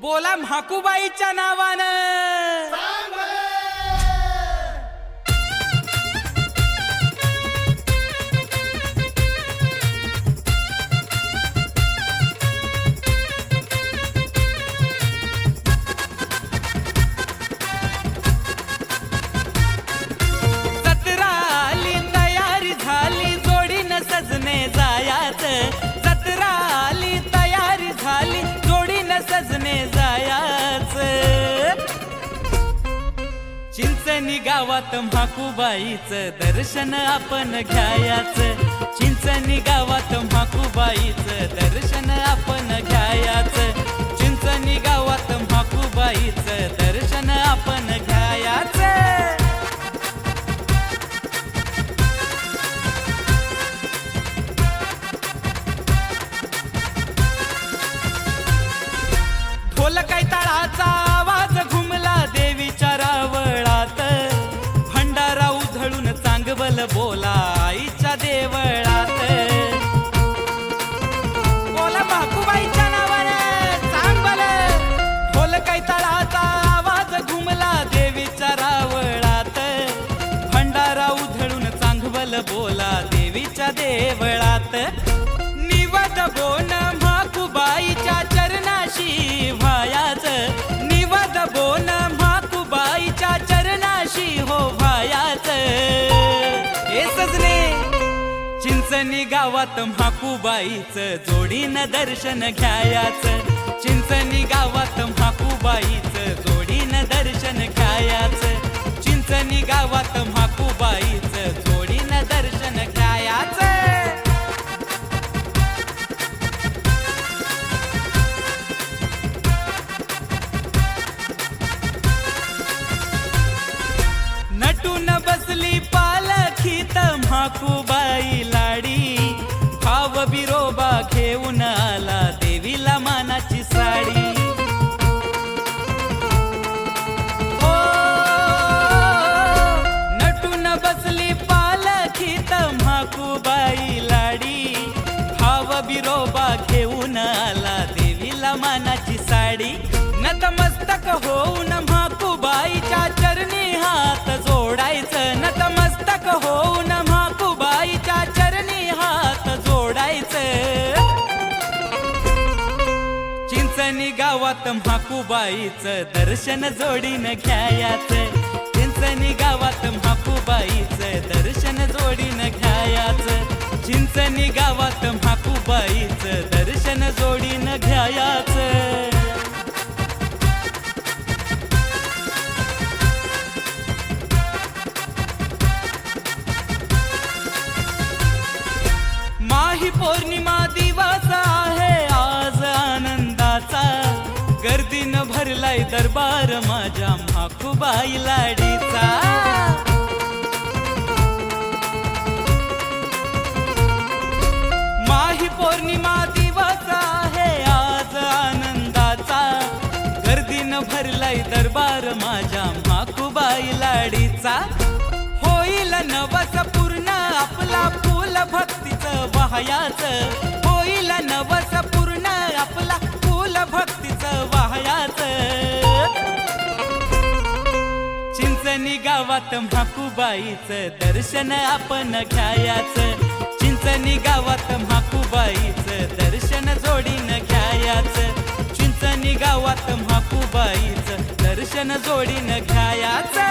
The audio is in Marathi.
बोला म्हाकुबाईच्या नावानं. चिंचणी गावात म्हाकूबाईचं दर्शन आपण घ्यायाच. चिंचणी गावात म्हाकूबाईचं दर्शन आपण घ्यायाच. चिंचणी गावात म्हाकूबाईचं दर्शन आपण घ्यायाच. ढोल काय तळाचा? देवळात. निवद बोन म्हाकुबाईच्या चरणाशी भायाच निवद बोन म्हाकुबाईच्या चरणाशी हो भायाच हे सजने चिंचणी गावात म्हाकुबाईचं जोडीनं दर्शन घ्यायाच. चिंचणी गावात म्हाकुबाईचं जोडीनं दर्शन घ्यायाच. चिंचणी गावात म्हाकुबाईचं म्हाकूबाई लाडी. भाव बिरोबा घेऊन आला देवीला मानाची साडी. हो, नटून बसली लाडी. भाव बिरोबा घेऊन आला देवीला मानाची साडी. नतमस्तक होऊन म्हाकूबाईच्या चरणी हात चिंचणी गावात म्हाकूबाईचं दर्शन जोडीनं घ्यायाचं. चिंचणी गावात म्हाकूबाईचं दर्शन जोडीनं घ्यायाचं. चिंचणी गावात म्हाकूबाईचं दर्शन जोडीनं घ्यायाचं. दरबार माझ्या माखुबाई लाडीचा. माही पौर्णिमा दिवस आहे आज आनंदाचा. गर्दीनं भरलाय दरबार माझ्या माखुबाई लाडीचा. होईल नवस पूर्ण आपला फुल भक्तीचं वाहयाच. होईल नवस पूर्ण गावात म्हाकूबाईचं दर्शन आपण घ्यायाच. चिंचणी गावात म्हाकूबाईचं दर्शन जोडीनं घ्यायाच. चिंचणी गावात म्हाकूबाईचं दर्शन जोडीन घ्यायाचं.